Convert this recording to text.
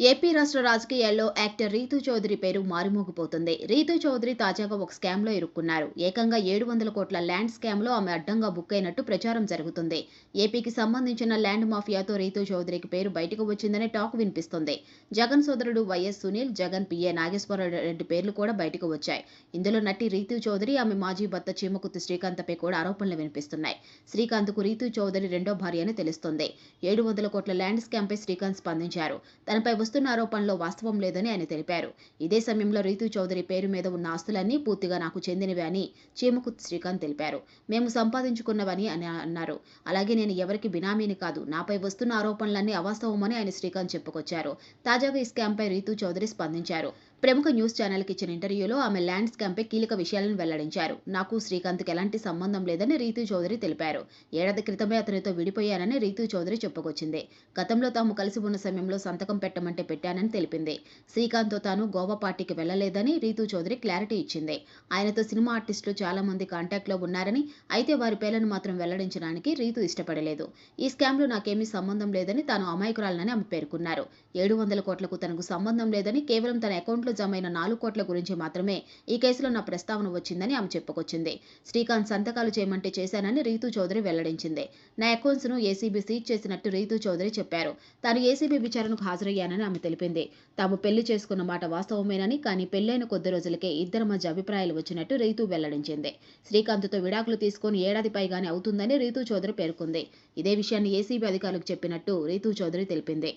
AP రాష్ట్ర రాజకీయాల్లో actor Ritu Chowdary పేరు మారుమోగిపోతుంది. రీతూ చౌదరి తాజాగా ఒక స్కామ్లో ఇరుక్కున్నారు. ఏకంగా ఏడు వందల కోట్ల ల్యాండ్ స్కామ్లో ఆమె అడ్డంగా బుక్ అయినట్టు ప్రచారం జరుగుతుంది. ఏపీకి సంబంధించిన ల్యాండ్ మాఫియాతో రీతూ చౌదరికి పేరు బయటకు వచ్చిందనే టాక్ వినిపిస్తుంది. జగన్ సోదరుడు వైఎస్ సునీల్ జగన్ పిఏ నాగేశ్వర రెడ్డి పేర్లు కూడా బయటకు వచ్చాయి. ఇందులో నటి రీతూ చౌదరి ఆమె మాజీ భర్త చీమకుర్తి శ్రీకాంత్పై కూడా ఆరోపణలు వినిపిస్తున్నాయి. శ్రీకాంత్కు రీతూ చౌదరి రెండో భార్య అని తెలుస్తుంది. ఏడు వందల కోట్ల ల్యాండ్ స్కామ్పై శ్రీకాంత్ స్పందించారు. తనపై వస్తున్న ఆరోపణలో వాస్తవం లేదని ఆయన తెలిపారు. ఇదే సమయంలో రీతు చౌదరి పేరు మీద ఉన్న ఆస్తులన్నీ పూర్తిగా నాకు చెందినవి అని చీమకు శ్రీకాంత్ తెలిపారు. మేము సంపాదించుకున్నవని అని అన్నారు. అలాగే నేను ఎవరికి బినామీని కాదు నాపై వస్తున్న ఆరోపణలన్నీ అవాస్తవమని ఆయన శ్రీకాంత్ చెప్పుకొచ్చారు. తాజాగా ఈ స్కామ్పై పై చౌదరి స్పందించారు. ప్రముఖ న్యూస్ ఛానల్కి ఇచ్చిన ఇంటర్వ్యూలో ఆమె ల్యాండ్ స్కామ్పై కీలక విషయాలను వెల్లడించారు. నాకు శ్రీకాంత్కి ఎలాంటి సంబంధం లేదని రీతు చౌదరి తెలిపారు. ఏడాది క్రితమే అతనితో విడిపోయానని రీతు చౌదరి చెప్పుకొచ్చింది. గతంలో తాము కలిసి ఉన్న సమయంలో సంతకం పెట్టమంటే పెట్టానని తెలిపింది. శ్రీకాంత్తో తాను గోవా పార్టీకి వెళ్ళలేదని రీతు చౌదరి క్లారిటీ ఇచ్చింది. ఆయనతో సినిమా ఆర్టిస్టులు చాలా మంది కాంటాక్ట్లో ఉన్నారని అయితే వారి పేర్లను మాత్రం వెల్లడించడానికి రీతు ఇష్టపడలేదు. ఈ స్కామ్లో నాకేమీ సంబంధం లేదని తాను అమాయకురాలనని ఆమె పేర్కొన్నారు. ఏడు వందల కోట్లకు తనకు సంబంధం లేదని కేవలం తన అకౌంట్లో జమైన నాలుగు కోట్ల గురించి మాత్రమే ఈ కేసులో నా ప్రస్తావన వచ్చిందని ఆమె చెప్పుకొచ్చింది. శ్రీకాంత్ సంతకాలు చేయమంటే చేశానని రీతూ చౌదరి వెల్లడించింది. నా అకౌంట్స్ను ఏసీబీ సీజ్ చేసినట్టు రీతూ చౌదరి చెప్పారు. తాను ఏసీబీ విచారణకు హాజరయ్యానని ఆమె తెలిపింది. తాము పెళ్ళి చేసుకున్న మాట వాస్తవమేనని కానీ పెళ్ళైన కొద్ది రోజులకే ఇద్దరి మధ్య అభిప్రాయాలు వచ్చినట్టు రీతూ వెల్లడించింది. శ్రీకాంత్తో విడాకులు తీసుకొని ఏడాది పైగానే అవుతుందని రీతూ చౌదరి పేర్కొంది. ఇదే విషయాన్ని ఏసీబీ అధికారులకు చెప్పినట్టు రీతూ చౌదరి తెలిపింది.